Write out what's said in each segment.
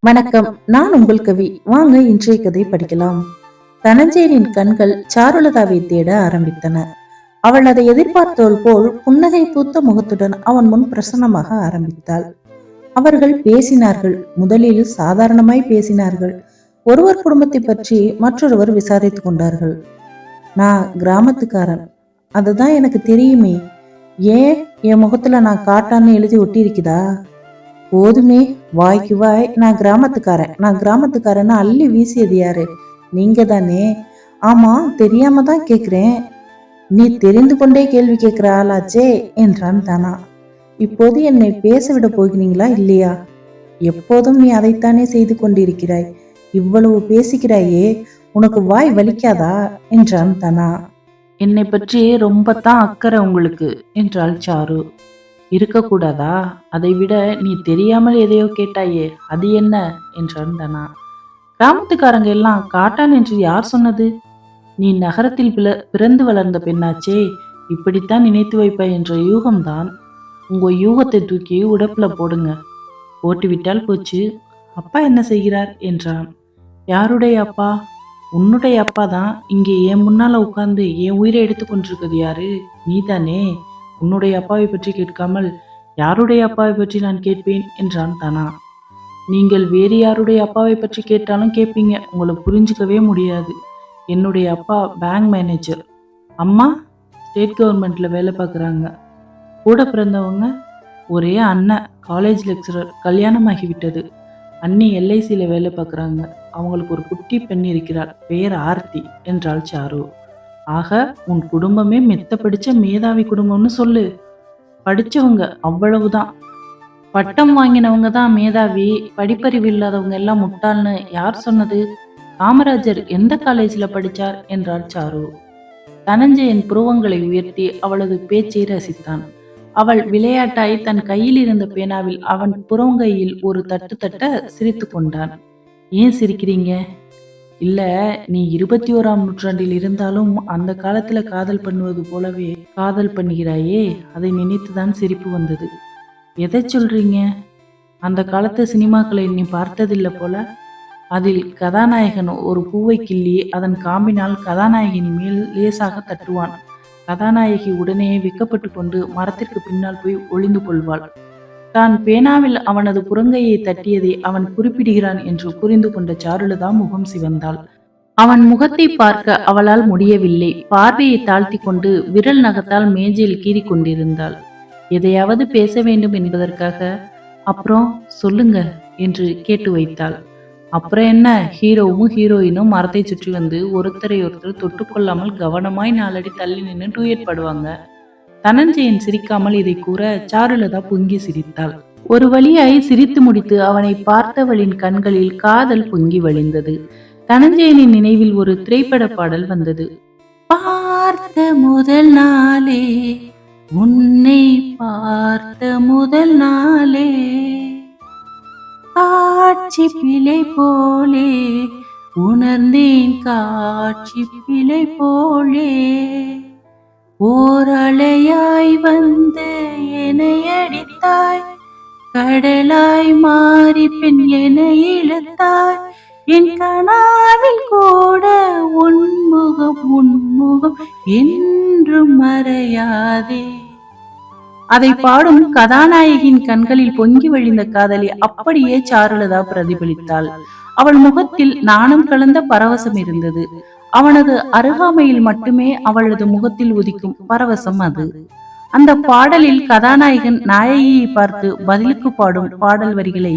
வணக்கம். நான் உங்கள் கவி. வாங்க இன்றைய கதை படிக்கலாம். தனஞ்சயனின் கண்கள் சாருலதாவை தேட ஆரம்பித்தன. அவள் அதை எதிர்பார்த்தவள் போல் புன்னகை பூத்த முகத்துடன் அவன் முன் பிரசன்னமாக ஆரம்பித்தாள். அவர்கள் பேசினார்கள். முதலில் சாதாரணமாய் பேசினார்கள். ஒருவர் குடும்பத்தை பற்றி மற்றொருவர் விசாரித்துக் கொண்டார்கள். நான் கிராமத்துக்காரன். அதுதான் எனக்கு தெரியுமே. ஏன் என் முகத்துல நான் காட்டான்னு எழுதி ஒட்டியிருக்குதா போதுமே வாய்க்கு வாய். நான் கிராமத்துக்காரன். நான் கிராமத்துக்காரன்னு அள்ளி வீசியது யாரு? நீங்க தானே ஆமா தெரியாம தான் கேக்குறேன். நீ தெரிந்து கொண்டே கேள்வி கேட்கிற ஆளாச்சே என்றான் தானா. இப்போது என்னை பேச விட போகிறீங்களா இல்லையா? எப்போதும் நீ அதைத்தானே செய்து கொண்டிருக்கிறாய். இவ்வளவு பேசுகிறாயே உனக்கு வாய் வலிக்காதா? என்றான் தனா. என்னை பற்றி ரொம்ப தான் அக்கறை உங்களுக்கு என்றாள் சாரு. இருக்கக்கூடாதா? அதை விட நீ தெரியாமல் எதையோ கேட்டாயே அது என்ன? என்றான் தனா. கிராமத்துக்காரங்க எல்லாம் காட்டான் என்று யார் சொன்னது? நீ நகரத்தில் பிள பிறந்து வளர்ந்த பெண்ணாச்சே இப்படித்தான் நினைத்து வைப்பாய் என்ற யூகம்தான். உங்கள் யூகத்தை தூக்கி உடப்பில் போடுங்க. போட்டுவிட்டால் போச்சு. அப்பா என்ன செய்கிறார்? என்றான். யாருடைய அப்பா? உன்னுடைய அப்பா தான் இங்கே என் முன்னால் உட்கார்ந்து என் உயிரை எடுத்து கொண்டிருக்கிறது யாரு? நீதானே? உன்னுடைய அப்பாவை பற்றி கேட்காமல் யாருடைய அப்பாவை பற்றி நான் கேட்பேன்? என்றான் தனா. நீங்கள் வேறு யாருடைய அப்பாவை பற்றி கேட்டாலும் கேட்பீங்க. உங்களை புரிஞ்சுக்கவே முடியாது. என்னுடைய அப்பா பேங்க் மேனேஜர் அம்மா ஸ்டேட் கவர்மெண்ட்டில் வேலை பார்க்குறாங்க. கூட பிறந்தவங்க ஒரே அண்ணன் காலேஜ் லெக்சரர் கல்யாணமாகிவிட்டது. அண்ணி எல்ஐசியில் வேலை பார்க்குறாங்க. அவங்களுக்கு ஒரு குட்டி பெண் இருக்கிறாள். பெயர் ஆர்த்தி என்றாள் சாரு. ஆக உன் குடும்பமே மெத்த படிச்ச மேதாவி குடும்பம்னு சொல்லு. படிச்சவங்க அவ்வளவுதான். பட்டம் வாங்கினவங்க தான் மேதாவி படிப்பறிவு இல்லாதவங்க எல்லாம் முட்டாள்னு யார் சொன்னது? காமராஜர் எந்த காலேஜில் படித்தார் என்றார் சாரு. தனஞ்சயன் புருவங்களை உயர்த்தி அவளது பேச்சை ரசித்தான். அவள் விளையாட்டாய் தன் கையில் இருந்த பேனாவில் அவன் புறங்கையில் ஒரு தட்டு தட்ட சிரித்து கொண்டான். ஏன் சிரிக்கிறீங்க? இல்லை நீ இருபத்தி ஓராம் நூற்றாண்டில் இருந்தாலும் அந்த காலத்தில் காதல் பண்ணுவது போலவே காதல் பண்ணுகிறாயே அதை நினைத்துதான் சிரிப்பு வந்தது. எதை சொல்கிறீங்க அந்த காலத்து சினிமாக்களை நீ பார்த்ததில்லை போல? அதில் கதாநாயகன் ஒரு பூவை கிள்ளி அதன் காம்பினால் கதாநாயகின் மேல் லேசாக தட்டுவான். கதாநாயகி உடனே வெக்கப்பட்டு கொண்டு மரத்திற்கு பின்னால் போய் ஒளிந்து கொள்வாள். தான் பேனாவில் அவனது புறங்கையை தட்டியதை அவன் குறிப்பிடுகிறான் என்று புரிந்து கொண்ட சாருலதா முகம் சிவந்தாள். அவன் முகத்தை பார்க்க அவளால் முடியவில்லை. பார்வையை தாழ்த்தி கொண்டு விரல் நகத்தால் மேஜையில் கீறிக் கொண்டிருந்தாள். எதையாவது பேச வேண்டும் என்பதற்காக அப்புறம் சொல்லுங்க என்று கேட்டு வைத்தாள். அப்புறம் என்ன? ஹீரோவும் ஹீரோயினும் மரத்தை சுற்றி வந்து ஒருத்தரை ஒருத்தர் தொட்டுக்கொள்ளாமல் கவனமாய் நாலடி தள்ளி நின்று டூயட் பாடுவாங்க. தனஞ்சயன் சிரிக்காமல் இதை கூற சாருலதா பொங்கி சிரித்தாள். ஒரு வழியாய் சிரித்து முடித்து அவனை பார்த்தவளின் கண்களில் காதல் பொங்கி வழிந்தது. தனஞ்சயனின் நினைவில் ஒரு திரைப்பட பாடல் வந்தது. பார்த்த முதல் நாளே உன்னை பார்த்த முதல் நாளே. காட்சி பிழை போலே உணர்ந்தேன் காட்சி பிழை போலே. ஓரலையாய் வந்து என்னை அடித்தாய். கடலாய் மாறி பின் என்னை இழுத்தாய். என் கனாவில் கூட உன்முகம் உன்முகம் என்றும் மறையாதே. அதை பாடும் கதாநாயகியின் கண்களில் பொங்கி வழிந்த காதலி அப்படியே சாருலதா பிரதிபலித்தாள். அவள் முகத்தில் நாணம் கலந்த பரவசம் இருந்தது. அவனது அருகாமையில் மட்டுமே அவளது முகத்தில் உதிக்கும் பரவசம் அது. அந்த பாடலில் கதாநாயகன் நாயகியை பார்த்து பதிலுக்கு பாடும் பாடல் வரிகளை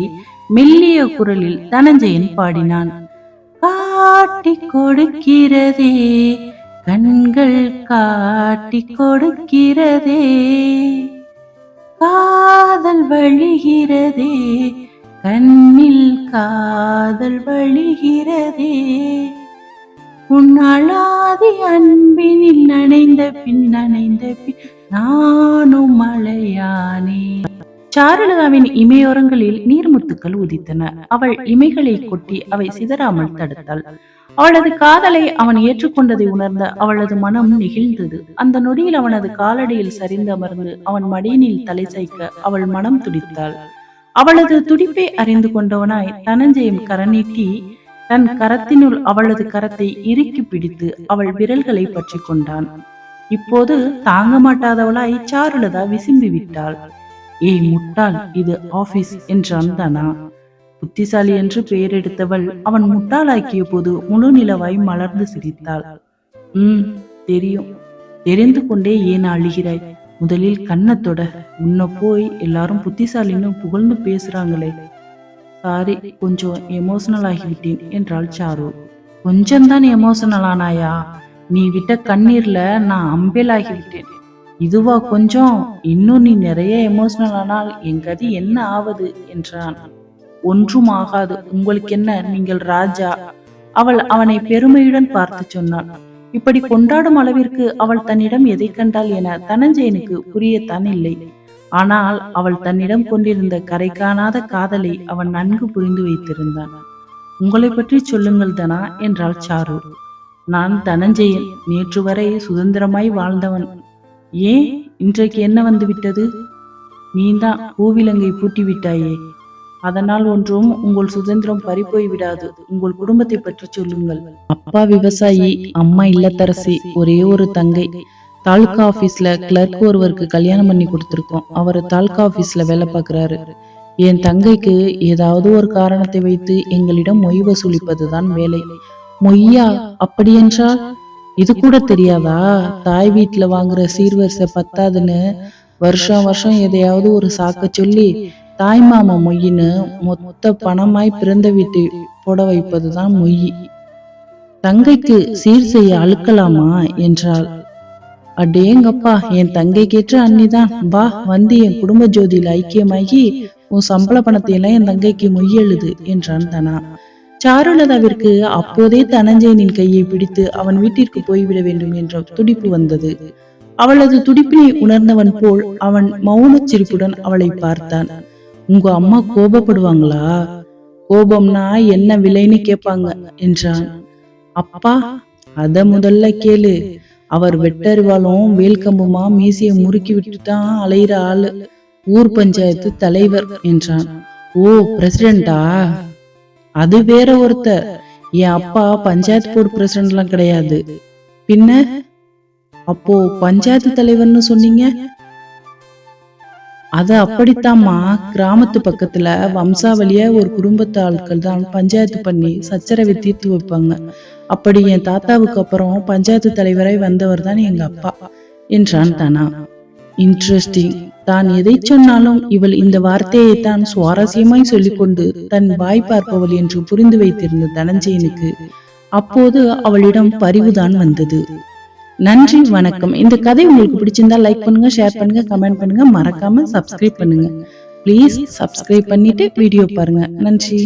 மெல்லிய குரலில் தனஞ்சயன் பாடினான். காட்டி கொடுக்கிறதே கண்கள் காட்டி கொடுக்கிறதே காதல் வழிகிறதே கண்ணில் காதல் வழிகிறதே உன்னாளாதி அன்பினில் நனைந்த பின் நனைந்த பின் நானும் மலையானே. சாருலதாவின் இமையோரங்களில் நீர்முத்துக்கள் உதித்தன. அவள் இமைகளை கொட்டி அவை சிதறாமல் தடுத்தாள். அவளது காதலை அவன் ஏற்றுக்கொண்டதை உணர்ந்த அவளது மனம் நெகிழ்ந்தது. அந்த நொடியில் அவனது காலடியில் சரிந்து அமர்ந்து அவன் மடியினில் தலை சாய்க்க அவள் மனம் துடித்தாள். அவளது துடிப்பை அறிந்து கொண்டவனாய் தனஞ்சயம் கரநீட்டி தன் கரத்தினுள் அவளது கரத்தை இறுக்கி பிடித்து அவள் விரல்களை பற்றி கொண்டான். இப்போது தாங்க மாட்டாதவளாய் சாருலதா விசும்பி விட்டாள். ஏய் முட்டாள் இது ஆபீஸ் என்றான் தனா. புத்திசாலி என்று பெயரெடுத்தவள் அவன் முட்டாளாக்கிய போது முழு நிலவாய் மலர்ந்து சிரித்தாள். உம் தெரியும். தெரிந்து கொண்டே ஏன் அழுகிறாய்? முதலில் கண்ணத்தொட உன்னை போய் எல்லாரும் புத்திசாலின்னு புகழ்ந்து பேசுறாங்களே. சாரி கொஞ்சம் எமோஷனல் ஆகிவிட்டேன் என்றாள் சாரு. கொஞ்சம்தான் எமோஷனல் ஆனாயா? நீ விட்ட கண்ணீர்ல நான் அம்பேல் ஆகிவிட்டேன். இதுவா கொஞ்சம்? இன்னும் நீ நிறைய எமோஷனல் ஆனால் என் கதி என்ன ஆவது? என்றான். ஒன்றும் ஆகாது. உங்களுக்கு என்ன? நீங்கள் ராஜா. அவள் அவனை பெருமையுடன் பார்த்து சொன்னாள். இப்படி கொண்டாடும் அளவிற்கு அவள் தன்னிடம் எதை கண்டாள் என தனஞ்சயனுக்கு புரியத்தான் இல்லை. ஆனால் அவள் தன்னிடம் கொண்டிருந்த கரை காணாத காதலை அவன் நன்கு புரிந்து வைத்திருந்தான். உங்களை பற்றி சொல்லுங்கள் தனா என்றாள் சாரு. நான் தனஞ்செயல். நேற்று வரை சுதந்திரமாய் வாழ்ந்தவன். ஏன்? இன்றைக்கு என்ன வந்து விட்டது நீதான் பூவிலங்கை பூட்டி விட்டாயே அதனால் ஒன்றும் உங்கள் சுதந்திரம் பறிப்போய் விடாது. உங்கள் குடும்பத்தை பற்றி சொல்லுங்கள். அப்பா விவசாயி அம்மா இல்லத்தரசி ஒரே ஒரு தங்கை. தாலுகா ஆபீஸ்ல கிளர்க் ஒருவருக்கு கல்யாணம் பண்ணி கொடுத்துருக்கோம். அவர் தாலுகா ஆபீஸ்ல வேலை பார்க்குறாரு. என் தங்கைக்கு ஏதாவது ஒரு காரணத்தை வைத்து எங்களிடம் மொய் வசூலிப்பதுதான் வேலை. மொய்யா அப்படியென்றால் இது கூட தெரியாதா? தாய் வீட்டுல வாங்குற சீர்வரிசை பத்தாதுன்னு வருஷம் வருஷம் எதையாவது ஒரு சாக்க சொல்லி தாய் மாமா மொய்யின்னு மொத்த பணமாய் பிறந்த வீட்டை போட வைப்பதுதான் மொய். தங்கைக்கு சீர் செய்ய அழுக்கலாமா? என்றாள். அடேங்கப்பா என் தங்கை கேற்ற அன்னிதான். வா வந்து என் குடும்ப ஜோதியில ஐக்கியமாகி உன் சம்பள பணத்தை எல்லாம் என் தங்கைக்கு மொய் எழுது என்றான் தனா. சாருலதாவிற்கு அப்போதே தனஞ்சயனின் கையை பிடித்து அவன் வீட்டிற்கு போய்விட வேண்டும் என்ற துடிப்பு வந்தது. அவளது துடிப்பினை உணர்ந்தவன் போல் அவன் மௌன சிரிப்புடன் அவளை பார்த்தான். உங்க அம்மா கோபப்படுவாங்களா? கோபம்னா என்ன விலைன்னு கேட்பாங்க என்றான். அப்பா அத முதல்ல கேளு. அவர் வெட்டறிவாலும் வேல்கம்புமா மீசைய முறுக்கி விட்டு தான் அலையிற ஆளு. ஊர் பஞ்சாயத்து தலைவர் என்றான். ஓ பிரசிடண்டா? அது வேற ஒருத்தர் என் அப்பா பஞ்சாயத்து போர்டு பிரசிடண்ட்லாம் கிடையாது. பின்ன? அப்போ பஞ்சாயத்து தலைவர்னு சொன்னீங்க? அது அப்படித்தாம்மா. கிராமத்து பக்கத்துல வம்சாவளியா ஒரு குடும்பத்து ஆட்கள் தான் பஞ்சாயத்து பண்ணி சச்சரவை தீர்த்து வைப்பாங்க. அப்படி என் தாத்தாவுக்கு அப்புறம் பஞ்சாயத்து தலைவராய் வந்தவர் தான் எங்க அப்பா என்றான் தானா. இன்ட்ரெஸ்டிங் தான் எதை சொன்னாலும் இவள் இந்த வார்த்தையை தான் சுவாரஸ்யமாய் சொல்லிக்கொண்டு தன் வாய் பார்ப்பவள் என்று புரிந்து வைத்திருந்த தனஞ்சயனுக்கு அப்போது அவளிடம் பரிவுதான் வந்தது. நன்றி வணக்கம். இந்த கதை உங்களுக்கு பிடிச்சிருந்தா லைக் பண்ணுங்க ஷேர் பண்ணுங்க கமெண்ட் பண்ணுங்க. மறக்காம சப்ஸ்கிரைப் பண்ணுங்க. ப்ளீஸ் சப்ஸ்கிரைப் பண்ணிட்டு வீடியோ பாருங்க. நன்றி.